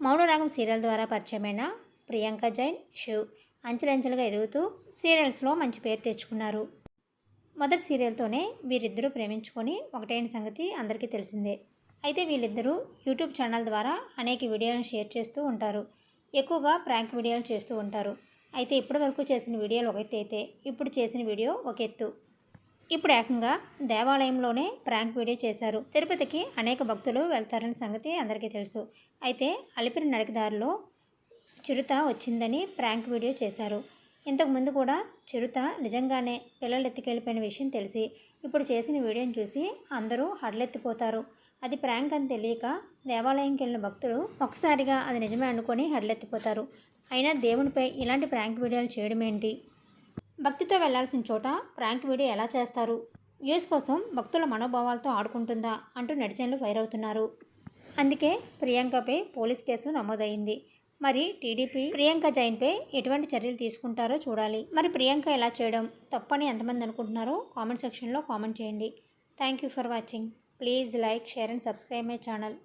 Mounaragam serial ద్వారా పరిచయమైన ప్రియాంక జైన్ శివ్ అంచెలంచెలుగా ఎదుగుతూ సీరియల్స్లో మంచి పేరు తెచ్చుకున్నారు. మొదటి సీరియల్తోనే వీరిద్దరూ ప్రేమించుకొని ఒకటైన సంగతి అందరికీ తెలిసిందే. అయితే వీళ్ళిద్దరూ యూట్యూబ్ ఛానల్ ద్వారా అనేక వీడియోలను షేర్ చేస్తూ ఉంటారు. ఎక్కువగా ప్రాంక్ వీడియోలు చేస్తూ ఉంటారు. అయితే ఇప్పటివరకు చేసిన వీడియోలు ఒక ఎత్తు అయితే ఇప్పుడు చేసిన వీడియో ఒక ఎత్తు. ఇప్పుడు ఏకంగా దేవాలయంలోనే ప్రాంక్ వీడియో చేశారు. తిరుపతికి అనేక భక్తులు వెళ్తారన్న సంగతి అందరికీ తెలుసు. అయితే అలిపిరి నడకదారిలో చిరుత వచ్చిందని ప్రాంక్ వీడియో చేశారు. ఇంతకు ముందు కూడా చిరుత నిజంగానే పిల్లలు ఎత్తుకెళ్ళిపోయిన విషయం తెలిసి ఇప్పుడు చేసిన వీడియోని చూసి అందరూ హడలెత్తిపోతారు. అది ప్రాంక్ అని తెలియక దేవాలయంకి వెళ్ళిన భక్తులు ఒకసారిగా అది నిజమే అనుకొని హడలెత్తిపోతారు. అయినా దేవునిపై ఇలాంటి ప్రాంక్ వీడియోలు చేయడం ఏంటి భక్తితో వెళ్ళాల్సిన చోట ప్రాంక్ వీడియో ఎలా చేస్తారు? యూస్ కోసం భక్తుల మనోభావాలతో ఆడుకుంటుందా అంటూ నెటిజన్లు ఫైర్ అవుతున్నారు. అందుకే ప్రియాంకపై పోలీస్ కేసు నమోదైంది. మరి టీడీపీ ప్రియాంక జైన్పై ఎటువంటి చర్యలు తీసుకుంటారో చూడాలి. మరి ప్రియాంక ఎలా చేయడం? తప్పని ఎంతమంది అనుకుంటున్నారో కామెంట్ సెక్షన్లో కామెంట్ చేయండి. Thank you for watching. Please like share and subscribe my channel.